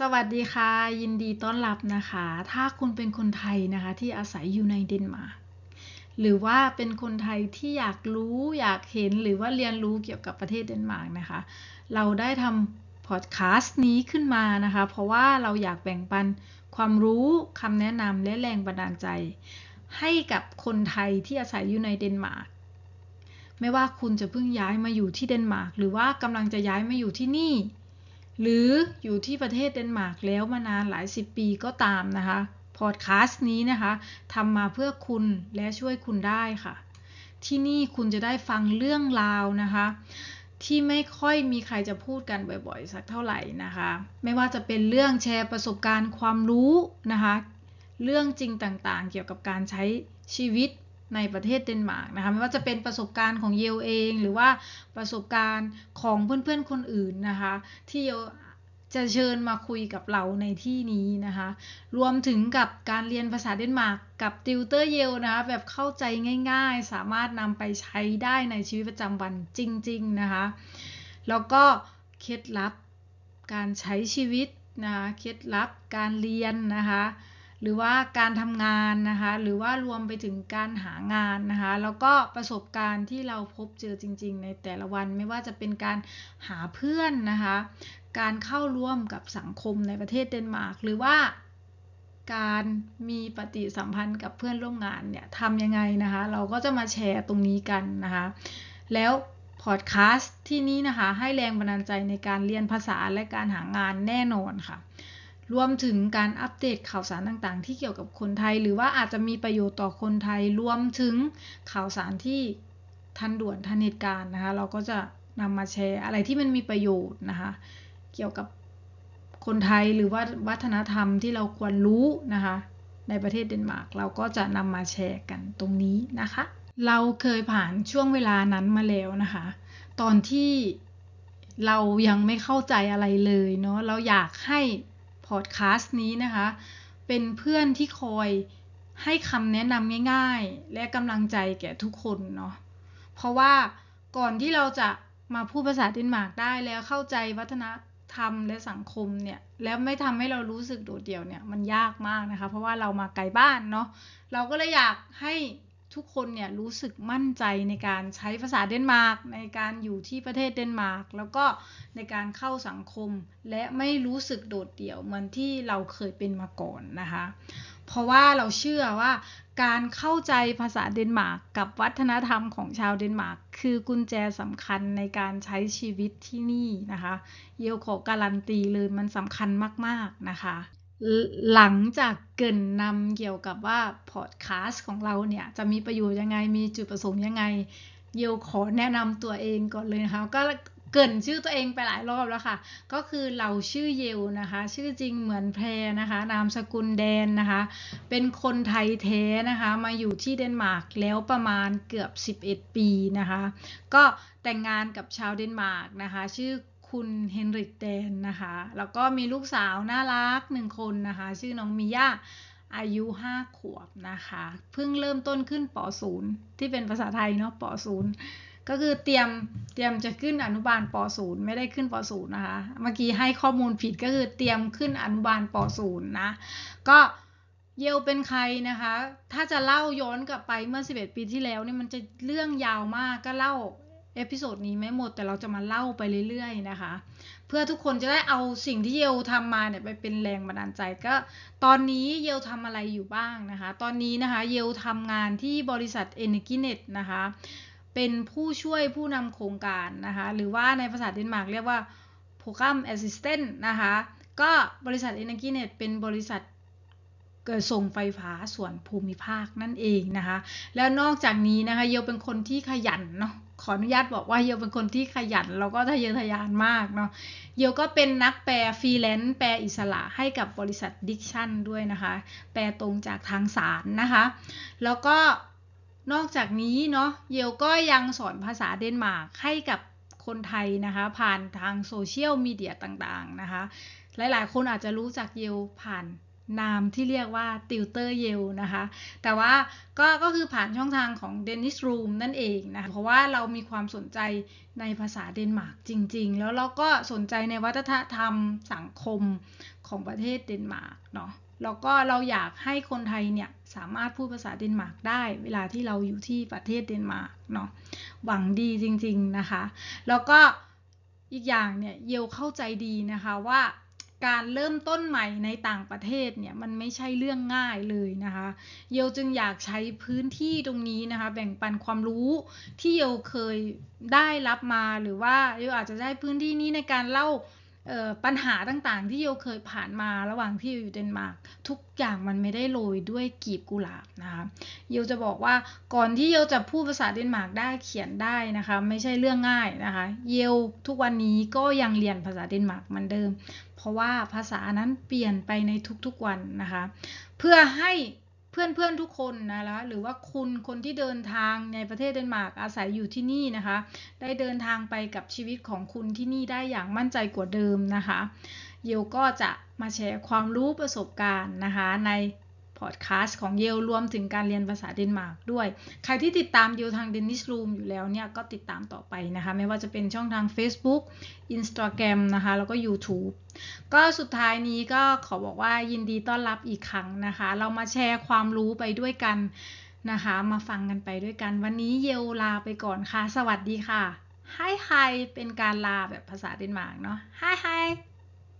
สวัสดีค่ะ ยินดีต้อนรับนะคะ ถ้าคุณเป็นคนไทยนะคะที่อาศัยอยู่ในเดนมาร์กหรือว่าเป็นคนไทยที่อยากรู้อยากเห็นหรือว่าเรียนรู้เกี่ยวกับประเทศเดนมาร์กนะคะ เราได้ทำพอดแคสต์นี้ขึ้นมานะคะ เพราะว่าเราอยากแบ่งปันความรู้คำแนะนำและแรงบันดาลใจ ให้กับคนไทยที่อาศัยอยู่ในเดนมาร์กไม่ว่าคุณจะเพิ่งย้ายมาอยู่ที่เดนมาร์กหรือว่ากำลังจะย้ายมาอยู่ที่นี่ หรืออยู่ที่ประเทศเดนมาร์กแล้วมานานหลายสิบปีก็ตามนะคะ พอดแคสต์นี้นะคะทำมาเพื่อคุณและช่วยคุณได้ค่ะ ที่นี่คุณจะได้ฟังเรื่องราวนะคะ ที่ไม่ค่อยมีใครจะพูดกันบ่อยๆ สักเท่าไหร่นะคะ ไม่ว่าจะเป็นเรื่องแชร์ประสบการณ์ความรู้นะคะ เรื่องจริงต่างๆ เกี่ยวกับการใช้ชีวิต ในประเทศเดนมาร์กนะคะไม่ว่าจะเป็นประสบการณ์ของเยลเอง หรือว่าประสบการณ์ของเพื่อนๆคนอื่นนะคะ ที่เยลจะเชิญมาคุยกับเราในที่นี้นะคะ รวมถึงกับการเรียนภาษาเดนมาร์กกับติวเตอร์เยลนะคะ แบบเข้าใจง่ายๆ สามารถนำไปใช้ได้ในชีวิตประจำวันจริง ๆ นะคะ แล้วก็เคล็ดลับการใช้ชีวิตนะคะ เคล็ดลับการเรียนนะคะ หรือว่าการทำงานนะคะ หรือว่ารวมไปถึงการหางานนะคะ แล้วก็ประสบการณ์ที่เราพบเจอจริง ๆ ในแต่ละวันไม่ว่าจะเป็นการหาเพื่อนนะคะ การเข้าร่วมกับสังคมในประเทศเดนมาร์กหรือว่าการมีปฏิสัมพันธ์กับเพื่อนร่วมงานเนี่ยทำยังไงนะคะ เราก็จะมาแชร์ตรงนี้กันนะคะ แล้วพอดแคสต์ที่นี้นะคะ ให้แรงบันดาลใจในการเรียนภาษาและการหางานแน่นอนค่ะ รวมถึงการอัปเดตข่าวสารต่างๆ ที่เกี่ยวกับคนไทย หรือว่าอาจจะมีประโยชน์ต่อคนไทย รวมถึงข่าวสารที่ทันด่วนทันเหตุการณ์นะคะ เราก็จะนำมาแชร์อะไรที่มันมีประโยชน์นะคะ เกี่ยวกับคนไทยหรือว่าวัฒนธรรมที่เราควรรู้นะคะ ในประเทศเดนมาร์กเราก็จะนำมาแชร์กันตรงนี้นะคะ เราเคยผ่านช่วงเวลานั้นมาแล้วนะคะ ตอนที่เรายังไม่เข้าใจอะไรเลยเนาะเราอยากให้ พอดแคสต์นี้นะคะ เป็นเพื่อนที่คอยให้คำแนะนำง่ายๆ และกำลังใจแก่ทุกคนเนาะเพราะว่าก่อนที่เราจะมาพูดภาษาเดนมาร์กได้แล้วเข้าใจวัฒนธรรมและสังคมเนี่ย แล้วไม่ทำให้เรารู้สึกโดดเดี่ยวเนี่ยมันยากมากนะคะ เพราะว่าเรามาไกลบ้านเนาะเราก็เลยอยากให้ ทุกคนเนี่ยรู้สึกมั่นใจในการใช้ภาษาเดนมาร์กในการอยู่ที่ประเทศเดนมาร์กแล้วก็ในการเข้าสังคม และไม่รู้สึกโดดเดี่ยวเหมือนที่เราเคยเป็นมาก่อนนะคะ เพราะว่าเราเชื่อว่าการเข้าใจภาษาเดนมาร์กกับวัฒนธรรมของชาวเดนมาร์กคือกุญแจสำคัญในการใช้ชีวิตที่นี่นะคะ เยลขอการันตีเลยมันสำคัญมากๆนะคะ หลังจากเกินนำเกี่ยวกับว่าพอดแคสต์ของเราเนี่ย จะมีประโยชน์ยังไงมีจุดประสงค์ยังไงเยลขอแนะนำตัวเองก่อนเลยนะคะก็เกินชื่อตัวเองไปหลายรอบแล้วค่ะ ก็คือเราชื่อเยลนะคะ ชื่อจริงเหมือนแพรนะคะ นามสกุลแดนนะคะ เป็นคนไทยแท้นะคะ มาอยู่ที่เดนมาร์กแล้วประมาณเกือบ 11 ปีนะคะ ก็แต่งงานกับชาวเดนมาร์กนะคะ ชื่อ คุณเฮนริกแดนนะคะ แล้วก็มีลูกสาวน่ารักหนึ่งคนนะคะ ชื่อน้องมิยาอายุ 5 ขวบนะคะ เพิ่งเริ่มต้นขึ้นป .0 ที่เป็นภาษาไทยเนาะป .0 ก็คือเตรียมเตรียมจะขึ้นอนุบาลป .0 ไม่ได้ขึ้นป .0 นะคะ เมื่อกี้ให้ข้อมูลผิดก็คือเตรียมขึ้นอนุบาลป .0 นะ ก็เยลเป็นใครนะคะ ถ้าจะเล่าย้อนกลับไปเมื่อ 11 ปีที่แล้วนี่มันจะเรื่องยาวมากก็เล่า เอพิโซดนี้ไม่หมดแต่เราจะมาเล่าไปเรื่อยๆนะคะ เพื่อทุกคนจะได้เอาสิ่งที่เยลทำมาเนี่ยไปเป็นแรงบันดาลใจก็ตอนนี้เยลทำอะไรอยู่บ้างนะคะ ตอนนี้นะคะเยลทำงานที่บริษัท Energinet นะคะ เป็นผู้ช่วยผู้นำโครงการนะคะ หรือว่าในภาษาเดนมาร์กเรียกว่า Program Assistant นะคะ ก็บริษัท Energinet เป็นบริษัท ส่งไฟฟ้าส่วนภูมิภาคนั่นเองนะคะ แล้วนอกจากนี้นะคะเยลเป็นคนที่ขยันเนาะขออนุญาตบอกว่าเยลเป็นคนที่ขยันแล้วก็ทะเยอทะยานมากเนาะเยลก็เป็นนักแปลฟรีแลนซ์แปลอิสระให้กับบริษัทดิกชันด้วยนะคะ แปลตรงจากทางสารนะคะ แล้วก็นอกจากนี้เนาะเยลก็ยังสอนภาษาเดนมาร์กให้กับคนไทยนะคะ ผ่านทางโซเชียลมีเดียต่างๆนะคะ หลายๆ คนอาจจะรู้จักเยลผ่าน นามที่เรียกว่าติวเตอร์เยลนะคะ แต่ว่าก็ก็คือผ่านช่องทางของ Danish Room นั่นเองนะ เพราะว่าเรามีความสนใจในภาษาเดนมาร์กจริง ๆ แล้วเราก็สนใจในวัฒนธรรมสังคมของประเทศเดนมาร์กเนาะแล้วก็เราอยากให้คนไทยเนี่ยสามารถพูดภาษาเดนมาร์กได้ เวลาที่เราอยู่ที่ประเทศเดนมาร์กเนาะหวังดีจริง ๆนะคะ แล้วก็อีกอย่างเนี่ยเยลเข้าใจดีนะคะว่า การเริ่มต้นใหม่ในต่างประเทศเนี่ยมันไม่ใช่เรื่องง่ายเลยนะคะเยลจึงอยากใช้พื้นที่ตรงนี้นะคะแบ่งปันความรู้ที่เยลเคยได้รับมาหรือว่าเยลอาจจะได้พื้นที่นี้ในการเล่า ปัญหาต่างๆ ที่โยเคยผ่านมาระหว่างที่อยู่เดนมาร์กทุกอย่างมันไม่ได้โรยด้วยกีบกุหลาบนะคะโยจะบอกว่าก่อนที่โยจะพูดภาษาเดนมาร์กได้เขียนได้นะคะ ไม่ใช่เรื่องง่ายนะคะเยลทุกวันนี้ก็ยังเรียนภาษาเดนมาร์กเหมือนเดิม เพราะว่าภาษานั้นเปลี่ยนไปในทุกๆวันนะคะ เพื่อให้ เพื่อนๆทุกคนนะคะหรือว่าคุณคนที่เดินทางในประเทศเดนมาร์กอาศัยอยู่ที่นี่นะคะ ได้เดินทางไปกับชีวิตของคุณที่นี่ได้อย่างมั่นใจกว่าเดิมนะคะ เยวก็จะมาแชร์ความรู้ประสบการณ์นะคะใน อดแคสต์ของเยลรวมถึงการเรียนภาษาเดนมาร์กด้วย ใครที่ติดตามเยลทางเดนิสรูมอยู่แล้วเนี่ย ก็ติดตามต่อไปนะคะ ไม่ว่าจะเป็นช่องทาง Facebook Instagram นะคะ แล้วก็ YouTube ก็สุดท้ายนี้ก็ขอบอกว่ายินดีต้อนรับอีกครั้งนะคะ เรามาแชร์ความรู้ไปด้วยกันนะคะ มาฟังกันไปด้วยกัน วันนี้เยลลาไปก่อนค่ะ สวัสดีค่ะไฮไฮเป็นการลาแบบภาษาเดนมาร์กเนาะไฮไฮ